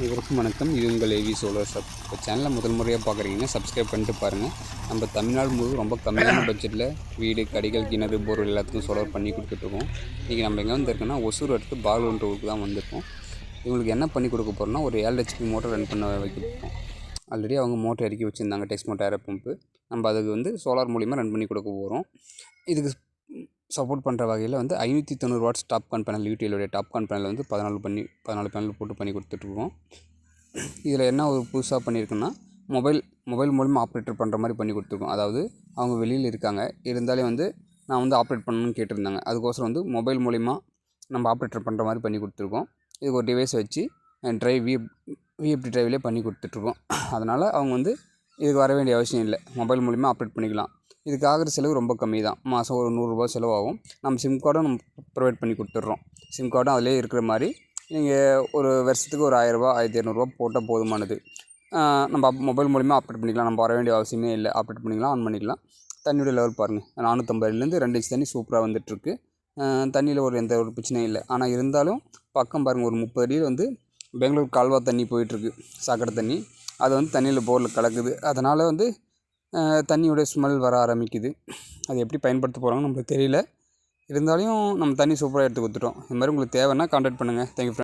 அனைவருக்கும் வணக்கம். இது உங்கள் ஏவி சோலார் சப் இப்போ சேனலை முதல் முறையாக பார்க்குறீங்கன்னா சப்ஸ்கிரைப் பண்ணிட்டு பாருங்கள் நம்ம தமிழ்நாடு முழு ரொம்ப கம்மியான பட்ஜெட்டில் வீடு கடிகள் கிணறு போர் எல்லாத்துக்கும் சோலார் பண்ணி கொடுத்துட்ருக்கோம் இன்றைக்கி நம்ம எங்கே வந்திருக்கோன்னா ஒசூர் அடுத்து பாலூன்ற ஊருக்கு தான் வந்திருக்கோம். இவங்களுக்கு என்ன பண்ணி கொடுக்க போகிறோம்னா ஒரு ஏழு ஹெச்பி மோட்டர் ரன் பண்ண வைக்க ஆல்ரெடி அவங்க மோட்டர் இறக்கி வச்சுருந்தாங்க டெக்ஸ் மோட்டர் பம்ப்பு பம்பு நம்ம அதுக்கு வந்து சோலார் மூலிமா ரன் பண்ணி கொடுக்க போகிறோம் இதுக்கு சப்போர்ட் பண்ணுற வகையில் வந்து ஐநூற்றி தொண்ணூறு வாட்ஸ் டாப் கான் பேனல் யூடிஎலோடைய டாப் கான் பேனல் வந்து பதினாலு பண்ணி பதினாலு பேனல் போட்டு பண்ணி கொடுத்துட்ருக்கோம். இதில் என்ன ஒரு புதுசாக பண்ணியிருக்குன்னா மொபைல் மொபைல் மூலமாக ஆப்ரேட்டர் பண்ணுற மாதிரி பண்ணி கொடுத்துருக்கோம். அதாவது அவங்க வெளியில் இருக்காங்க. இருந்தாலே வந்து நான் வந்து ஆப்ரேட் பண்ணணும்னு கேட்டிருந்தாங்க. அதுக்கோசரம் வந்து மொபைல் மூலிமா நம்ம ஆப்ரேட்டர் பண்ணுற மாதிரி பண்ணி கொடுத்துருக்கோம். இதுக்கு ஒரு டிவைஸ் வச்சு ட்ரைவ் விஎப் விஎப்டி ட்ரைவ்லேயே பண்ணி கொடுத்துட்ருக்கோம். அதனால் அவங்க வந்து இதுக்கு வர வேண்டிய அவசியம் இல்லை. மொபைல் மூலிமா ஆப்ரேட் பண்ணிக்கலாம். இதுக்கு ஆகிற செலவு ரொம்ப கம்மி தான் மாதம் ஒரு நூறுரூவா செலவாகும். நம்ம சிம் கார்டும் நம்ம ப்ரொவைட் பண்ணி கொடுத்துட்றோம். சிம் கார்டும் அதிலே இருக்கிற மாதிரி நீங்கள் ஒரு வருஷத்துக்கு ஒரு ஆயிரரூபா ஆயிரத்தி இரநூறுவா போட்டால் போதுமானது. நம்ம மொபைல் மூலிமா ஆப்ரேட் பண்ணிக்கலாம். நம்ம வர வேண்டிய அவசியமே இல்லை. ஆப்ரேட் பண்ணிக்கலாம் ஆன் பண்ணிக்கலாம். தண்ணியோட லெவல் பாருங்கள் நானூற்றம்பதுலேருந்து ரெண்டு இன்ச் தண்ணி சூப்பராக வந்துட்டுருக்கு. தண்ணியில் ஒரு எந்த ஒரு பிரச்சனையும் இல்லை. ஆனால் இருந்தாலும் பக்கம் பாருங்கள் ஒரு முப்பது அடியில் வந்து பெங்களூர் கால்வா தண்ணி போயிட்டுருக்கு. சாக்கடை தண்ணி. அது வந்து தண்ணியில் போரில் கலக்குது. அதனால் வந்து தண்ணியோடைய தண்ணியோட ஸ்மெல் வர ஆரம்பிக்குது. அது எப்படி பயன்படுத்த போகிறாங்கன்னு நம்மளுக்கு தெரியல. இருந்தாலும் நம்ம தண்ணி சூப்பராக எடுத்து கொடுத்துட்டோம். இது மாதிரி உங்களுக்கு தேவைன்னா கான்டாக்ட் பண்ணுங்கள் தேங்க்யூ